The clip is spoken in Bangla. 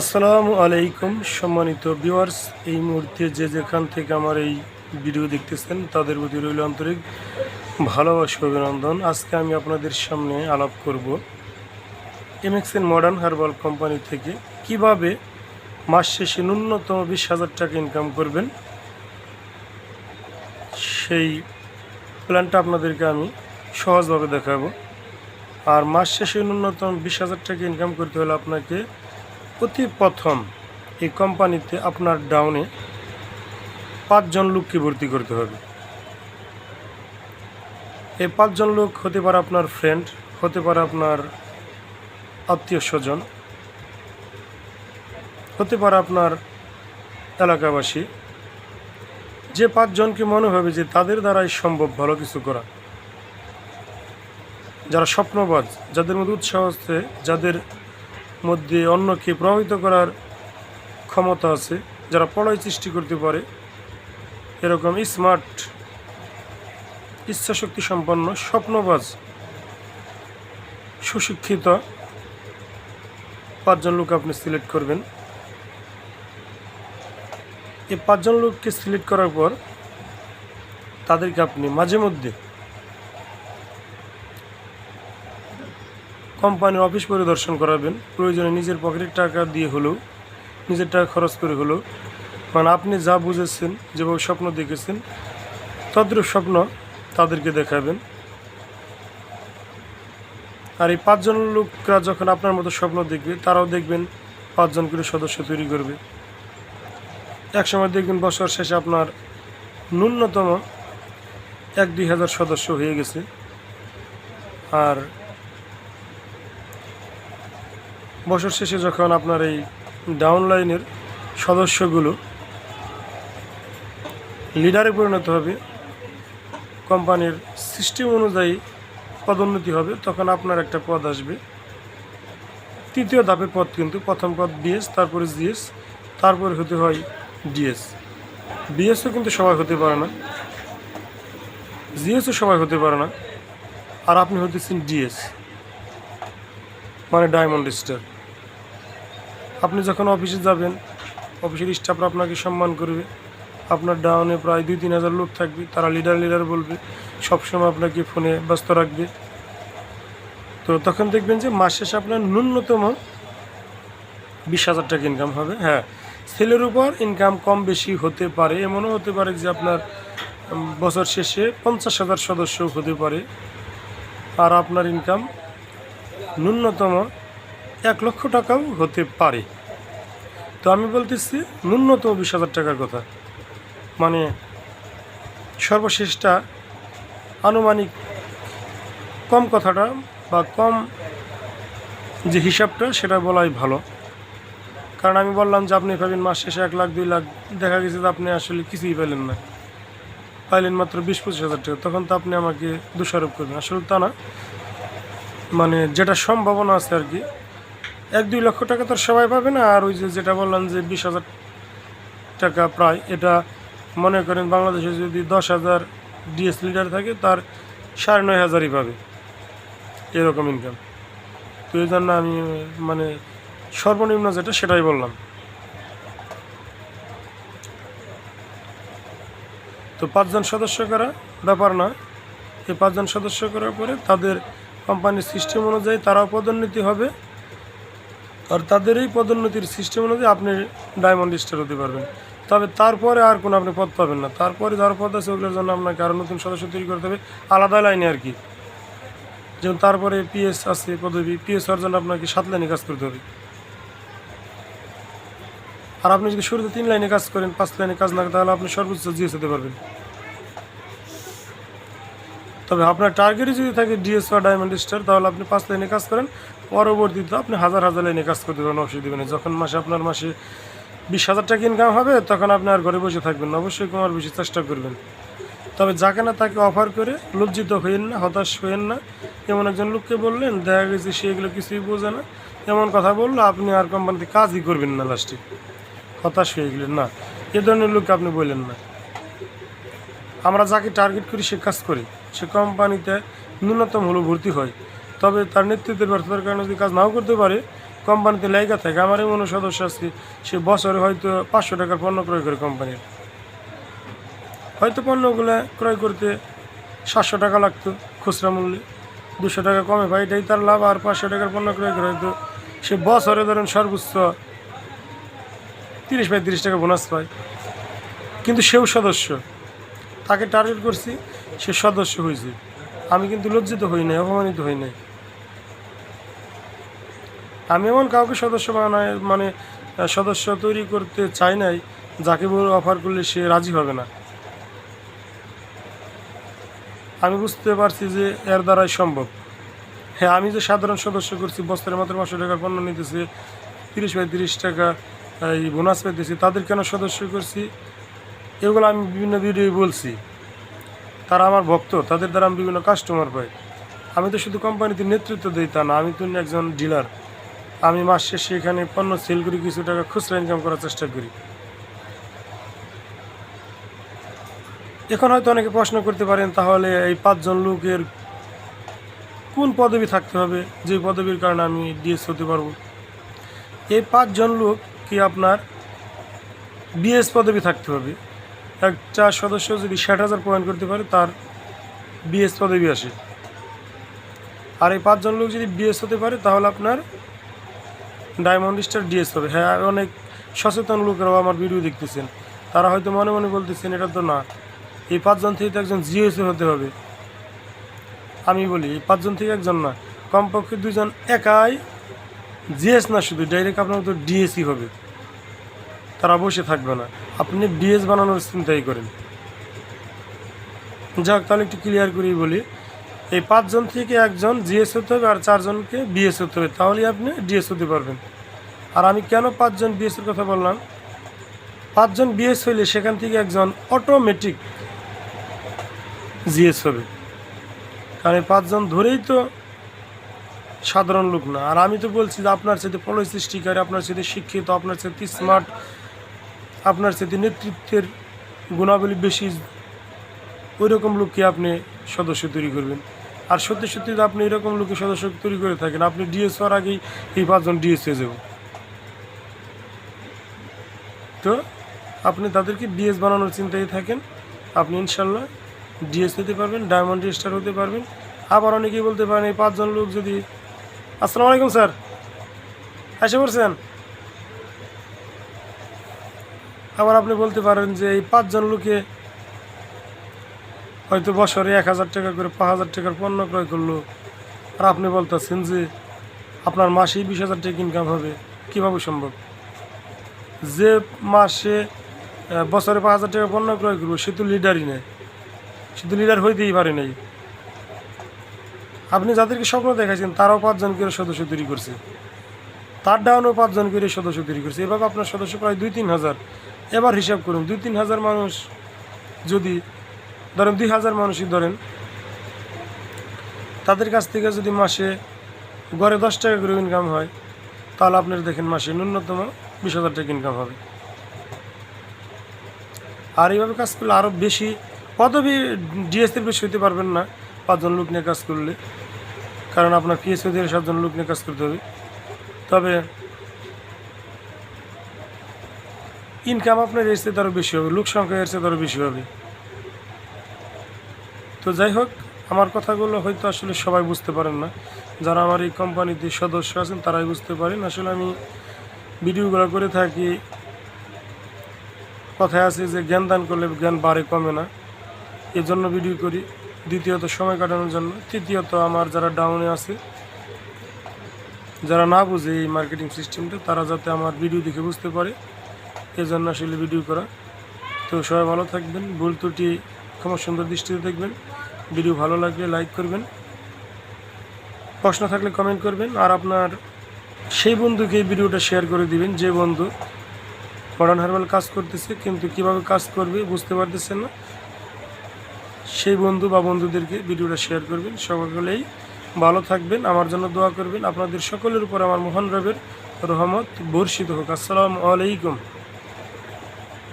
আসসালামু আলাইকুম, সম্মানিত ভিউয়ার্স এই মুহূর্তে যে যেখান থেকে আমার এই ভিডিও দেখতেছেন, তাদের প্রতি রইল আন্তরিক ভালোবাসা অভিনন্দন। আজকে আমি আপনাদের সামনে আলাপ করব এমএক্সএন মডার্ন হার্বাল কোম্পানি থেকে। কীভাবে মাস শেষে ন্যূনতম বিশ হাজার টাকা ইনকাম করবেন, সেই প্ল্যানটা আপনাদেরকে আমি সহজভাবে দেখাবো। আর মাস শেষে ন্যূনতম বিশ হাজার টাকা ইনকাম করতে হলে আপনাকে অতি প্রথম এই কোম্পানিতে আপনার ডাউনে পাঁচজন লোককে ভর্তি করতে হবে। এই পাঁচজন লোক হতে পারে আপনার ফ্রেন্ড হতে পারে আপনার আত্মীয় স্বজন, হতে পারে আপনার এলাকাবাসী। যে পাঁচজনকে মনে হবে যে তাদের দ্বারাই সম্ভব ভালো কিছু করা। যারা স্বপ্নবাজ, যাদের মধ্যে উৎসাহ আছে, যাদের মধ্যে অন্যকে প্রভাবিত করার ক্ষমতা আছে, যারা প্রলয় সৃষ্টি করতে পারে। এরকম স্মার্ট ইচ্ছাশক্তি সম্পন্ন স্বপ্নবাজ, সুশিক্ষিত পাঁচজন লোক আপনি সিলেক্ট করবেন। এই পাঁচজন লোককে সিলেক্ট করার পর তাদেরকে আপনি মাঝে মধ্যে কোম্পানির অফিস পরিদর্শন করাবেন। প্রয়োজনে নিজের পকেটের টাকা দিয়ে হলেও, নিজের টাকা খরচ করে হলেও। মানে আপনি যা বুঝেছেন, যেভাবে স্বপ্ন দেখেছেন, তদ্রূপ স্বপ্ন তাদেরকে দেখাবেন। আর এই পাঁচজন লোকরা যখন আপনার মতো স্বপ্ন দেখবে, তারাও দেখবেন পাঁচজন করে সদস্য তৈরি করবে। একসময় দেখবেন বছর শেষে আপনার ন্যূনতম এক দুই হাজার সদস্য হয়ে গেছে। আর বছর শেষে যখন আপনার এই ডাউন লাইনের সদস্যগুলো লিডারে পরিণত হবে কোম্পানির সিস্টেম অনুযায়ী পদোন্নতি হবে, তখন আপনার একটা পদ আসবে। তৃতীয় ধাপের পদ কিন্তু প্রথম পদ বিএস তারপরে জিএস তারপরে হতে হয় ডিএস বিএসও কিন্তু সবাই হতে পারে না। জিএসও সবাই হতে পারে না। আর আপনি হতেছেন ডিএস মানে ডায়মন্ড স্টার আপনি যখন অফিসে যাবেন, অফিসের স্টাফরা আপনাকে সম্মান করবে। আপনার ডাউনে প্রায় দুই, তিন হাজার লোক থাকবে, তারা লিডার লিডার বলবে, সবসময় আপনাকে ফোনে ব্যস্ত রাখবে। তো তখন দেখবেন যে মাস শেষে আপনার ন্যূনতম বিশ হাজার টাকা ইনকাম হবে। হ্যাঁ সেলের উপর ইনকাম কম বেশি হতে পারে, এমনও হতে পারে যে আপনার বছর শেষে পঞ্চাশ হাজার সদস্য হতে পারে। আর আপনার ইনকাম ন্যূনতম এক লক্ষ টাকাও হতে পারে। তো আমি বলতেছি, ন্যূনতম বিশ হাজার টাকার কথা। মানে সর্বশেষটা আনুমানিক কম কথাটা বা কম যে হিসাবটা, সেটা বলাই ভালো। কারণ আমি বললাম যে, আপনি পাবেন মাস শেষে এক লাখ, দুই লাখ, দেখা গেছে যে আপনি আসলে কিছুই পেলেন না। পাইলেন মাত্র বিশ, পঁচিশ হাজার টাকা। তখন তো আপনি আমাকে দোষারোপ করবেন। আসলে তা না। মানে যেটা সম্ভাবনা আছে আর কি এক দুই লক্ষ টাকা তো সবাই পাবে না। আর ওই যে যেটা বললাম যে বিশ হাজার টাকা প্রায়, এটা মনে করেন বাংলাদেশে যদি দশ হাজার ডিএস লিডার থাকে, তার সাড়ে নয় হাজারই পাবে। এরকম ইনকাম তো এই জন্য আমি মানে সর্বনিম্ন যেটা সেটাই বললাম। তো পাঁচজন সদস্য করা ব্যাপার না। এই পাঁচজন সদস্য করার পরে তাদের কোম্পানির সিস্টেম অনুযায়ী তারাও পদোন্নতি হবে। আর তাদের এই পদোন্নতির সিস্টেম অনুযায়ী আপনি ডায়মন্ড স্টার হতে পারবেন। তবে তারপরে আর কোনো আপনি পদ পাবেন না। তারপরে যারা পদ আছে, ওগুলোর জন্য আপনাকে আরও নতুন সদস্য তৈরি করতে হবে। আলাদা লাইনে আর কি। যেমন তারপরে পিএস আছে, পদবি। পিএস হওয়ার জন্য আপনাকে সাত লাইনে কাজ করতে হবে। আর আপনি যদি শুরুতে তিন লাইনে কাজ করেন, পাঁচ লাইনে কাজ না তাহলে আপনি সর্বোচ্চ জিএস হতে পারবেন। তবে আপনার টার্গেটই যদি থাকে ডিএস বা ডায়মন্ড স্টার তাহলে আপনি পাঁচ লাইনে কাজ করেন। পরবর্তীতে আপনি হাজার হাজার লাইনে কাজ করতে পারেন অসুবিধা নেই যখন মাসে আপনার মাসে বিশ হাজার টাকা ইনকাম হবে, তখন আপনি আর ঘরে বসে থাকবেন অবশ্যই কমার বেশি চেষ্টা করবেন। তবে যাকে না তাকে অফার করে লজ্জিত হইয়েন না, হতাশ হইয়েন না। এমন একজন লোককে বললেন, দেখা গেছে সে এগুলো কিছুই বোঝে না। এমন কথা বলল, আপনি আর কোম্পানিতে কাজই করবেন না লাস্টে হতাশ হয়ে গেলেন না। এ ধরনের লোককে আপনি বললেন না। আমরা যাকে টার্গেট করি, সে কাজ করি। সে কোম্পানিতে ন্যূনতম হলো ভর্তি হয়। তবে তার নেতৃত্বের ব্যর্থতার কারণে যদি কাজ নাও করতে পারে কোম্পানিতে লেগা থাকে। আমার এমন সদস্য আছে, সে বছরে হয়তো পাঁচশো টাকার পণ্য ক্রয় করে কোম্পানির হয়তো পণ্যগুলো ক্রয় করতে সাতশো টাকা লাগতো খুচরা মূল্যে। দুশো টাকা কমে পায়, এটাই তার লাভ। আর পাঁচশো টাকার পণ্য ক্রয় করে হয়তো সে বছরে ধরেন সর্বোচ্চ তিরিশ পঁয়ত্রিশ টাকা বোনাস পায়। কিন্তু সেও সদস্য। তাকে টার্গেট করছি, সে সদস্য হয়েছে। আমি কিন্তু লজ্জিত হই নাই, অপমানিত হই নাই। আমি এমন কাউকে সদস্য বানায় মানে সদস্য তৈরি করতে চাই নাই, যাকে বলে অফার করলে সে রাজি হবে না। আমি বুঝতে পারছি যে এর দ্বারাই সম্ভব। হ্যাঁ আমি যে সাধারণ সদস্য করছি, বস্তারে মাত্র পাঁচশো টাকার পণ্য নিতেছে, তিরিশ বাই তিরিশ টাকা এই বোনাস পেতেছি তাদের কেন সদস্য করছি? এগুলো আমি বিভিন্ন ভিডিও বলছি। তারা আমার ভক্ত, তাদের দ্বারা আমি বিভিন্ন কাস্টমার পাই। আমি তো শুধু কোম্পানিতে নেতৃত্ব দিই তা না, আমি তো একজন ডিলার আমি মাস শেষে এখানে পণ্য সেল করি, কিছু টাকা খুচরা ইনকাম করার চেষ্টা করি। এখন হয়তো অনেকে প্রশ্ন করতে পারেন, তাহলে এই পাঁচজন লোকের কোন পদবি থাকতে হবে? যে পদবির কারণে আমি ডিএস হতে পারব। এই পাঁচজন লোক কি আপনার বিএস পদবি থাকতে হবে? একটা সদস্য যদি ষাট হাজার পয়েন্ট করতে পারে, তার বিএস পদবি আসে। আর এই পাঁচজন লোক যদি বিএস হতে পারে, তাহলে আপনার ডায়মন্ড স্টার ডিএস হবে। হ্যাঁ অনেক সচেতন লোকেরাও আমার ভিডিও দেখতেছেন। তারা হয়তো মনে মনে বলতেছেন, এটা তো না। এই পাঁচজন থেকে তো একজন জিএসও হতে হবে। আমি বলি, এই পাঁচজন থেকে একজন না। কমপক্ষে দুজন একাই জিএস না শুধু, ডাইরেক্ট আপনার তো ডিএসই হবে। তারা বসে থাকবে না। আপনি ডিএস বানানোর চিন্তাই করেন। যাক, তাহলে একটু ক্লিয়ার করেই বলি। এই পাঁচজন থেকে একজন জিএস হতে হবে আর চারজনকে বিএস হতে হবে। তাহলেই আপনি ডিএস হতে পারবেন। আর আমি কেন পাঁচজন বিএস এর কথা বললাম? পাঁচজন বিএস হইলে সেখান থেকে একজন অটোমেটিক জিএস হবে। কারণ এই পাঁচজন ধরেই তো সাধারণ লোক না। আর আমি তো বলছি যে আপনার সাথে পলিসি স্টিকার আপনার সাথে শিক্ষিত, আপনার সাথে স্মার্ট আপনার সাথে নেতৃত্বের গুণাবলী বেশি ওই রকম লোককে আপনি সদস্য তৈরি করবেন। আর সত্যি সত্যি আপনি এরকম লোকের সদস্য তৈরি করে থাকেন, আপনি ডিএস হওয়ার আগেই এই পাঁচজন ডিএস হয়ে যাব তো আপনি তাদেরকে ডিএস বানানোর চিন্তায় থাকেন, আপনি ইনশাল্লাহ ডিএস হতে পারবেন, ডায়মন্ড স্টার হতে পারবেন। আবার অনেকেই বলতে পারেন, এই পাঁচজন লোক যদি আসসালামু আলাইকুম স্যার। এসে পড়ছেন আবার আপনি বলতে পারেন যে এই পাঁচজন লোকে হয়তো বছরে এক হাজার টাকা করে, পাঁচ হাজার টাকার পণ্য ক্রয় করল। আর আপনি বলতেছেন যে আপনার মাসেই বিশ হাজার টাকা ইনকাম হবে। কীভাবে সম্ভব? যে মাসে বছরে পাঁচ হাজার টাকা পণ্য ক্রয় করব সে তো লিডারই নেই। সে তো লিডার হইতেই পারে নাই। আপনি যাদেরকে স্বপ্ন দেখাইছেন, তারাও পাঁচজন করে সদস্য তৈরি করছে। তার ডাউনও পাঁচজন করে সদস্য তৈরি করছে। এভাবে আপনার সদস্য প্রায় দুই তিন হাজার। এবার হিসাব করুন, দুই তিন হাজার মানুষ যদি, ধরেন দুই হাজার মানুষই ধরেন, তাদের কাছ থেকে যদি মাসে গড়ে দশ টাকা করে ইনকাম হয়, তাহলে আপনার দেখেন মাসে ন্যূনতম বিশ হাজার টাকা ইনকাম হবে। আর এইভাবে কাজ করলে আরও বেশি পদবি ডিএসসির বেশি হইতে পারবেন না পাঁচজন লোক নিয়ে কাজ করলে, কারণ আপনার পিএসও দিয়ে সাতজন লোক নিয়ে কাজ করতে হবে। তবে ইনকাম আপনার এর চেয়ে আরও বেশি হবে, লোক সংখ্যা এর চেয়ে আরও বেশি হবে। তো যাই হোক, আমার কথাগুলো হয়তো আসলে সবাই বুঝতে পারেন না। যারা আমার এই কোম্পানিতে সদস্য আছেন, তারাই বুঝতে পারেন। আসলে আমি ভিডিওগুলো করে থাকি, কথায় আছে যে জ্ঞান দান করলে জ্ঞান বাড়ে, কমে না। এর জন্য ভিডিও করি। দ্বিতীয়ত সময় কাটানোর জন্য। তৃতীয়ত আমার যারা ডাউনে আছে, যারা না বুঝে এই মার্কেটিং সিস্টেমটা তারা যাতে আমার ভিডিও দেখে বুঝতে পারে। জন্য আসলে ভিডিও করা। তো সবাই ভালো থাকবেন, ভুল ত্রুটি ক্ষমা সুন্দর দৃষ্টিতে দেখবেন। ভিডিও ভালো লাগলে লাইক করবেন। প্রশ্ন থাকলে কমেন্ট করবেন। আর আপনার সেই বন্ধুকে এই ভিডিওটা শেয়ার করে দিবেন, যে বন্ধু মডার্ন হার্বাল কাজ করতেছে, কিন্তু কীভাবে কাজ করবে বুঝতে পারতেছে না। সেই বন্ধু বা বন্ধুদেরকে ভিডিওটা শেয়ার করবেন। সকলেই ভালো থাকবেন, আমার জন্য দোয়া করবেন। আপনাদের সকলের উপর আমার মহান রবের রহমত বর্ষিত হোক। আসসালামু আলাইকুম।